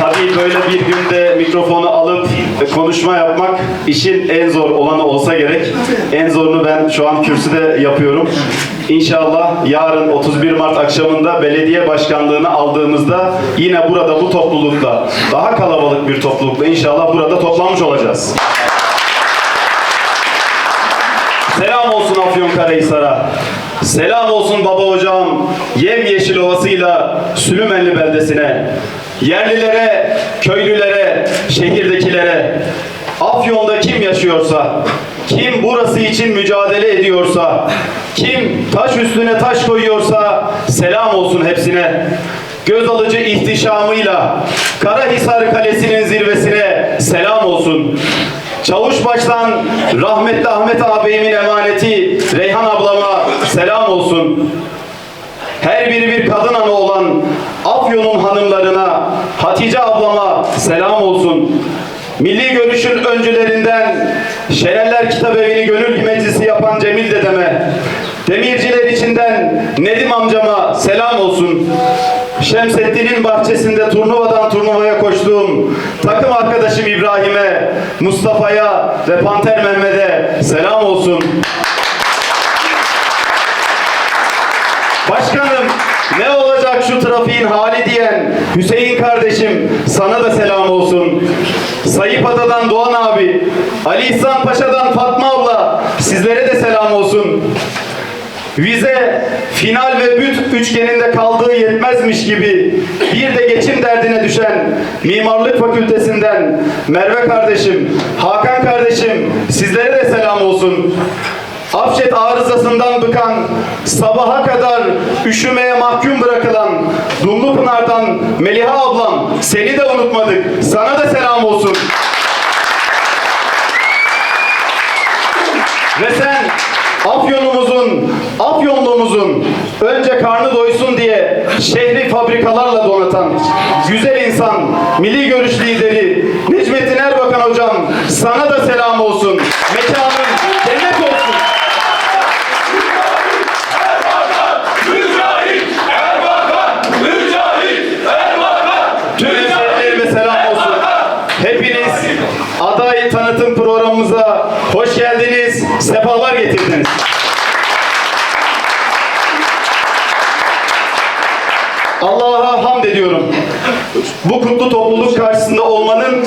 Tabii böyle bir günde mikrofonu alıp konuşma yapmak işin en zor olanı olsa gerek. En zorunu ben şu an kürsüde yapıyorum. İnşallah yarın 31 Mart akşamında belediye başkanlığını aldığımızda yine burada bu toplulukla daha kalabalık bir toplulukla inşallah burada toplanmış olacağız. Selam olsun Afyonkarahisar'a. Selam olsun baba hocam yemyeşil ovasıyla Sülümenli beldesine. Yerlilere, köylülere, şehirdekilere. Afyon'da kim yaşıyorsa, kim burası için mücadele ediyorsa, kim taş üstüne taş koyuyorsa selam olsun hepsine. Göz alıcı ihtişamıyla Karahisar Kalesi'nin zirvesine selam olsun. Çavuşbaş'tan rahmetli Ahmet ağabeyimin emaneti Reyhan ablama selam olsun. Her biri bir kadın anı olan Afyon'un hanımlarına Hatice ablama selam olsun. Milli görüşün öncülerinden Şeneller Kitabevi'ni gönül meclisi yapan Cemil dedeme, demirciler içinden Nedim amcama selam olsun. Şemsettin'in bahçesinde turnuvadan turnuvaya koştuğum takım arkadaşım İbrahim'e, Mustafa'ya ve Panter Mehmet'e selam olsun. Başkanım ne olacak şu trafiğin hali diyen Hüseyin kardeşim sana da selam olsun. Sayıp Adadan Doğan abi, Ali İhsan Paşa'dan Fatma abla sizlere de selam olsun. Vize, final ve büt üçgeninde kaldığı yetmezmiş gibi bir de geçim derdine düşen Mimarlık Fakültesinden Merve kardeşim, Hakan kardeşim sizlere de selam olsun. Afşet arızasından bıkan, sabaha kadar üşümeye mahkum bırakılan Dumlupınar'dan Meliha ablam seni de unutmadık. Sana da selam olsun. Ve sen Afyonumuzun, Afyonluğumuzun önce karnı doysun diye şehri fabrikalarla donatan güzel insan, milli görüş lideri Necmettin Erbakan hocam sana da selam olsun. Mekanın Bu kutlu topluluk karşısında olmanın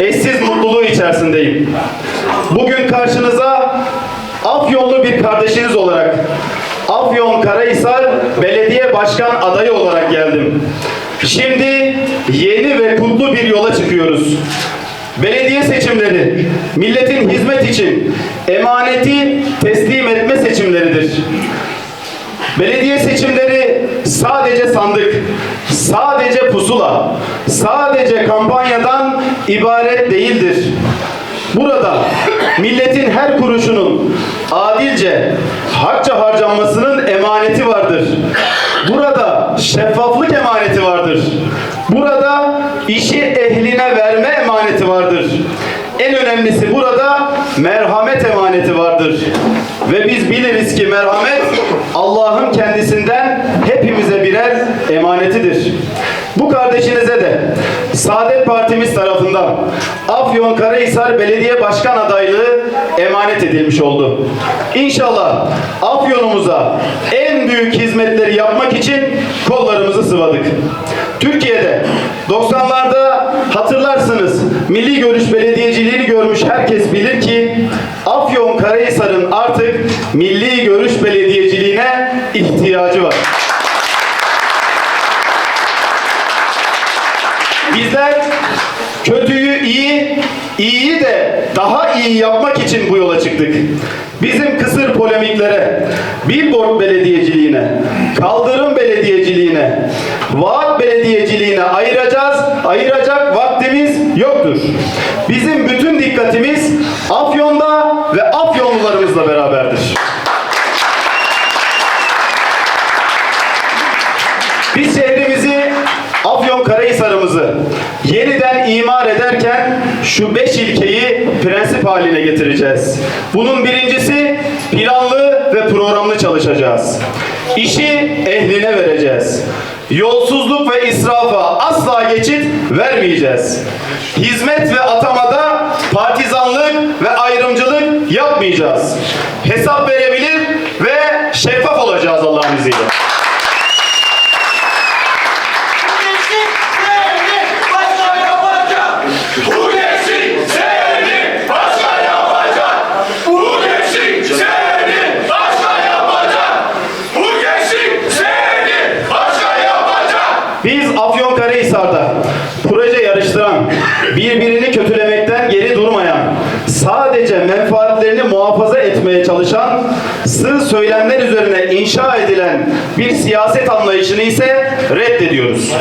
eşsiz mutluluğu içerisindeyim. Bugün karşınıza Afyonlu bir kardeşiniz olarak Afyon Karahisar Belediye Başkan adayı olarak geldim. Şimdi yeni ve kutlu bir yola çıkıyoruz. Belediye seçimleri milletin hizmet için emaneti teslim etme seçimleridir. Belediye seçimleri sadece sandık, sadece pusula, sadece kampanyadan ibaret değildir. Burada milletin her kuruşunun adilce, hakça harcanmasının emaneti vardır. Burada şeffaflık emaneti vardır. Burada işi ehline verme emaneti vardır. En önemlisi burada merhamet emaneti vardır. Ve biz biliriz ki merhamet Allah'ın kendisinden emanetidir. Bu kardeşinize de Saadet Partimiz tarafından Afyon Karahisar Belediye Başkan adaylığı emanet edilmiş oldu. İnşallah Afyonumuza en büyük hizmetleri yapmak için kollarımızı sıvadık. Türkiye'de 90'larda hatırlarsınız milli görüş belediyeciliğini görmüş herkes bilir ki Afyon Karahisar'ın artık milli görüş belediyeciliğine ihtiyacı var. Bizler kötüyü iyi, iyiyi de daha iyi yapmak için bu yola çıktık. Bizim kısır polemiklere, billboard belediyeciliğine, kaldırım belediyeciliğine, vaat belediyeciliğine ayıracağız, ayıracak vaktimiz yoktur. Bizim bütün dikkatimiz Afyon'da ve Afyonlularımızla beraberdir. Biz şehrimizi, Afyon Karahisar'ımızı yeniden imar ederken şu beş ilkeyi prensip haline getireceğiz. Bunun birincisi planlı ve programlı çalışacağız. İşi ehline vereceğiz. Yolsuzluk ve israfa asla geçit vermeyeceğiz. Hizmet ve atamada partizanlık ve ayrımcılık yapmayacağız. Hesap verebilir ve şeffaf olacağız Allah'ın izniyle. Başka yapacak. Bu gençlik seni başka yapacak. Bu gençlik seni başka yapacak. Bu gençlik seni başka yapacak. Biz Afyonkarahisar'da proje yarıştıran, birbirini kötülemekten geri durmayan, sadece menfaatlerini muhafaza etmeye çalışan, sığ söylemler üzerine inşa edilen bir siyaset anlayışını ise reddediyoruz.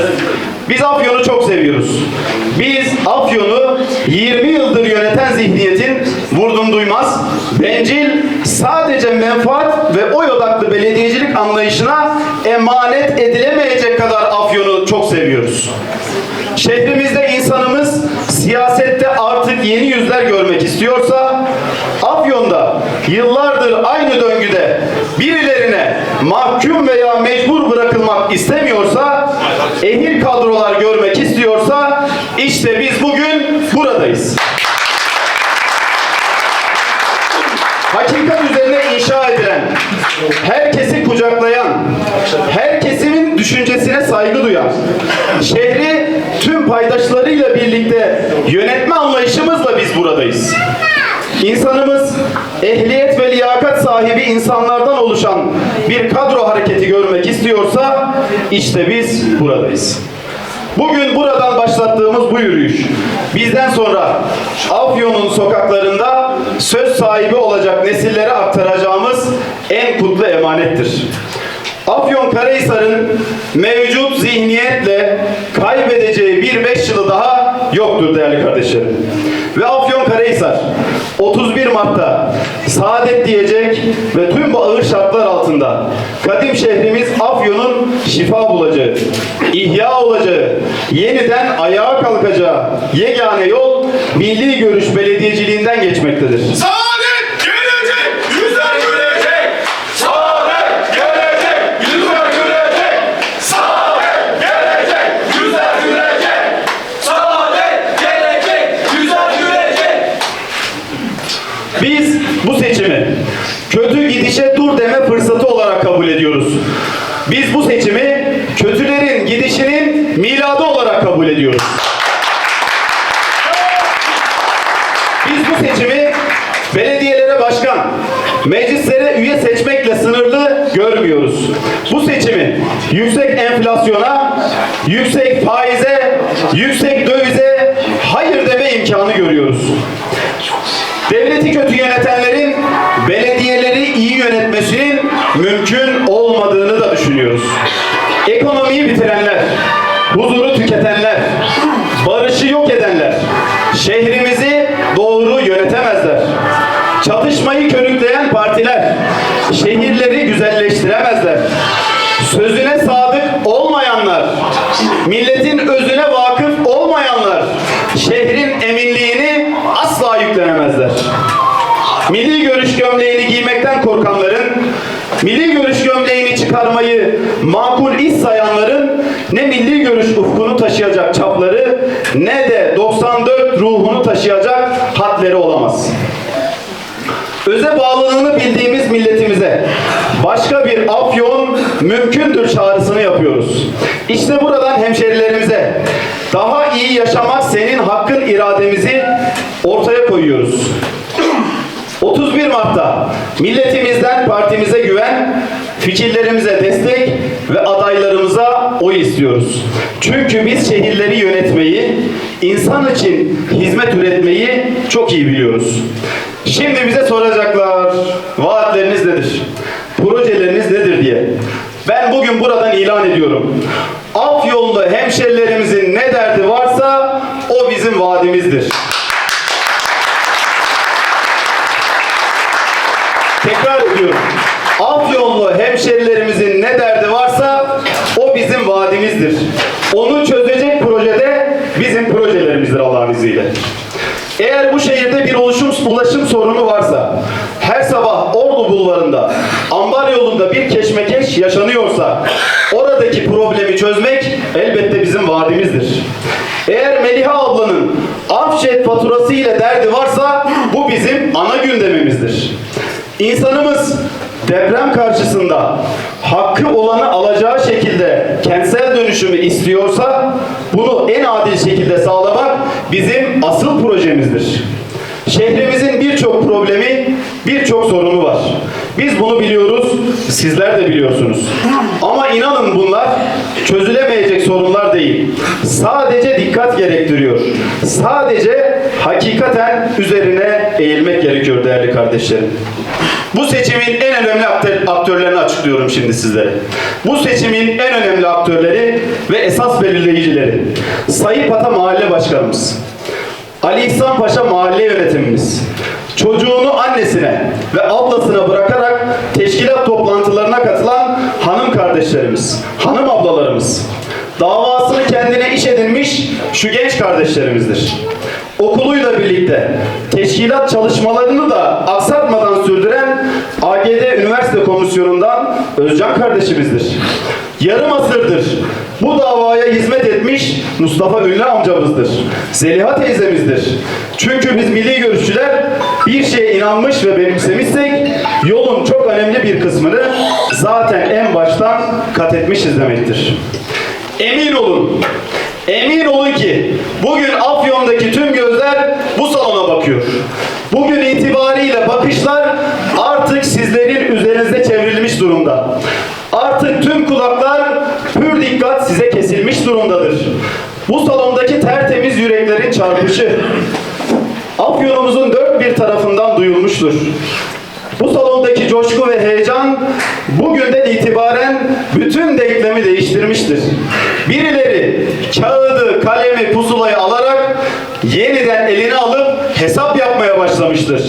Biz Afyon'u çok seviyoruz. Biz Afyon'u 20 yıldır yöneten zihniyetin vurdum duymaz, bencil, sadece menfaat ve oy odaklı belediyecilik anlayışına emanet edilemeyecek kadar Afyon'u çok seviyoruz. Şehrimizde insanımız siyasette artık yeni yüzler görmek istiyorsa, yıllardır aynı döngüde birilerine mahkum veya mecbur bırakılmak istemiyorsa, ehil kadrolar görmek istiyorsa, işte biz bugün buradayız. hakikat üzerine inşa edilen, herkesi kucaklayan, her kesimin düşüncesine saygı duyan, şehri tüm paydaşlarıyla birlikte yönetme anlayışımızla biz buradayız. İnsanımız liyakat sahibi insanlardan oluşan bir kadro hareketi görmek istiyorsa işte biz buradayız. Bugün buradan başlattığımız bu yürüyüş bizden sonra Afyon'un sokaklarında söz sahibi olacak nesillere aktaracağımız en kutlu emanettir. Afyon Karahisar'ın mevcut zihniyetle kaybedeceği bir beş yılı daha yoktur değerli kardeşlerim. Ve Afyon Karahisar 31 Mart'ta saadet diyecek ve tüm bu ağır şartlar altında kadim şehrimiz Afyon'un şifa bulacağı, ihya olacağı, yeniden ayağa kalkacağı yegane yol milli görüş belediyeciliğinden geçmektedir. Saadet kötü gidişe dur deme fırsatı olarak kabul ediyoruz. Biz bu seçimi kötülerin gidişinin miladı olarak kabul ediyoruz. Biz bu seçimi belediyelere başkan, meclislere üye seçmekle sınırlı görmüyoruz. Bu seçimi yüksek enflasyona, yüksek faize, yüksek dövize hayır deme imkanı görüyoruz. Devleti kötü yönetenlerin ufkunu taşıyacak çapları ne de 94 ruhunu taşıyacak hatleri olamaz. Öze bağlılığını bildiğimiz milletimize başka bir afyon mümkündür çağrısını yapıyoruz. İşte buradan hemşerilerimize daha iyi yaşamak senin hakkın irademizi ortaya koyuyoruz. 31 Mart'ta milletimizden partimize güven, fikirlerimize destek ve adaylarımıza oy istiyoruz. Çünkü biz şehirleri yönetmeyi, insan için hizmet üretmeyi çok iyi biliyoruz. Şimdi bize soracaklar, vaatleriniz nedir? Projeleriniz nedir diye. Ben bugün buradan ilan ediyorum. Afyonlu hemşerilerimizin İnsanımız deprem karşısında hakkı olanı alacağı şekilde kentsel dönüşümü istiyorsa bunu en adil şekilde sağlamak bizim asıl projemizdir. Şehrimizin birçok problemi, birçok sorunu var. Biz bunu biliyoruz, sizler de biliyorsunuz. Ama inanın bunlar çözülemeyecek sorunlar değil. Sadece dikkat gerektiriyor. Sadece hakikaten üzerine eğilmek gerekiyor değerli kardeşlerim. Bu seçimin en önemli aktör- aktörlerini açıklıyorum şimdi sizlere. Bu seçimin en önemli aktörleri ve esas belirleyicileri. Sayın Pata Mahalle Başkanımız, Ali İhsan Paşa Mahalle Yönetimimiz, çocuğunu annesine ve ablasına bırakarak teşkilat toplantılarına katılan hanım kardeşlerimiz, hanım ablalarımız, davasını kendine iş edinmiş şu genç kardeşlerimizdir. Okuluyla birlikte teşkilat çalışmalarını da aksatmadan Komisyonu'ndan Özcan kardeşimizdir. Yarım asırdır bu davaya hizmet etmiş Mustafa Ünlü amcamızdır. Zeliha teyzemizdir. Çünkü biz milli görüşçüler bir şeye inanmış ve benimsemişsek yolun çok önemli bir kısmını zaten en baştan kat etmişiz demektir. Emin olun, emin olun ki bugün Afyon'daki tüm gözler bu salona bakıyor. Bugün itibariyle bakışlar artık sizlerin tüm kulaklar pür dikkat size kesilmiş durumdadır. Bu salondaki tertemiz yüreklerin çarpışı Afyonumuzun dört bir tarafından duyulmuştur. Bu salondaki coşku ve heyecan bugünden itibaren bütün denklemi değiştirmiştir. Birileri kağıdı, kalemi, pusulayı alarak yeniden eline alıp hesap yapmaya başlamıştır.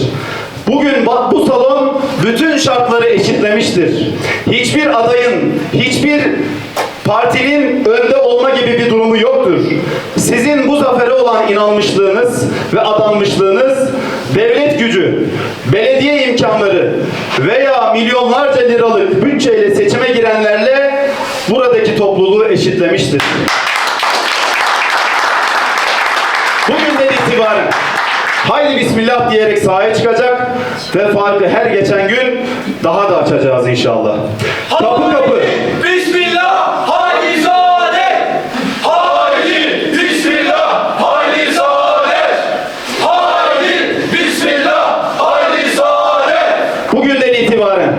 Bugün bu salon bütün şartları eşitlemiştir. Hiçbir adayın, hiçbir partinin önde olma gibi bir durumu yoktur. Sizin bu zafere olan inanmışlığınız ve adanmışlığınız devlet gücü, belediye imkanları veya milyonlarca liralık bütçeyle seçime girenlerle buradaki topluluğu eşitlemiştir. Bugünden itibaren haydi bismillah diyerek sahaya çıkacak ve farkı her geçen gün daha da açacağız inşallah. Kapı kapı. Bismillah, haydi saadet. Haydi Bismillah, haydi saadet. Haydi Bismillah, haydi saadet. Bugünden itibaren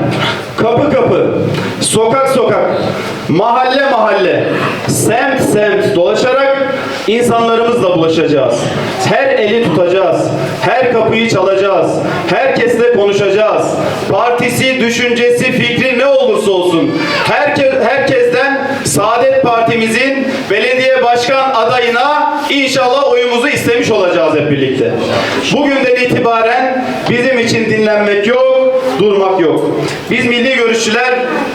kapı kapı, sokak sokak, mahalle mahalle, semt semt dolaşarak insanlarımızla bulaşacağız. Her eli tutacağız. Herkesle konuşacağız. Partisi, düşüncesi, fikri ne olursa olsun. Herkes, herkesten Saadet Partimizin belediye başkan adayına inşallah oyumuzu istemiş olacağız hep birlikte. Bugünden itibaren bizim için dinlenmek yok, durmak yok. Biz milli görüşçüler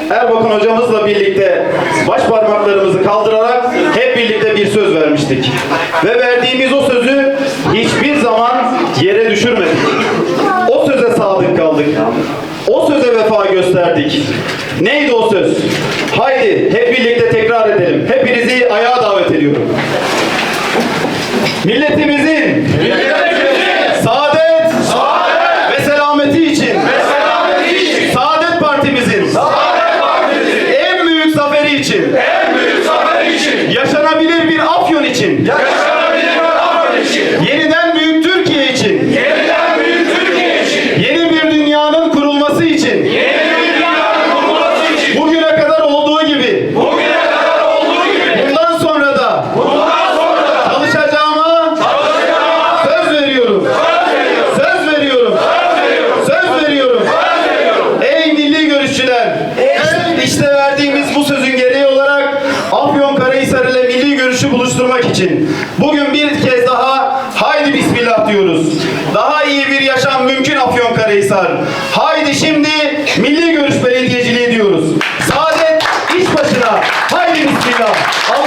Erbakan hocamızla birlikte baş parmaklarımızı kaldırarak hep birlikte bir söz vermiştik. Ve verdiğimiz o sözü hiçbir zaman yere düşürmedik. Kaldık. O söze vefa gösterdik. Neydi o söz? Haydi hep birlikte tekrar edelim. Hepinizi ayağa davet ediyorum. Milletimizin Milletimizin saadet saadet ve selameti için ve selameti için Saadet Partimizin Saadet Partisi en büyük zaferi için en büyük zafer için yaşanabilir bir Afyon için yaşanabilir bir Afyon için yeniden büyük Türkiye için yeniden büyük Türkiye için yeni bir dünyanın kurulması için yeni bir dünyanın kurulması için bugüne kadar olduğu gibi bugüne kadar olduğu gibi bundan sonra da bundan sonra da çalışacağıma çalışacağıma söz veriyorum. söz veriyorum. Söz veriyorum. Söz veriyorum. Söz veriyorum. Söz veriyorum. Ey milli görüşçüler! İşte verdiğimiz bu sözün gereği olarak Afyonkarahisar ile milli görüşü buluşturmak için bugün bir kez daha haydi bismillah diyoruz. Daha iyi bir yaşam mümkün Afyonkarahisar. Haydi şimdi milli görüş belediyeciliği diyoruz. Saadet iş başına. Haydi bismillah. Allah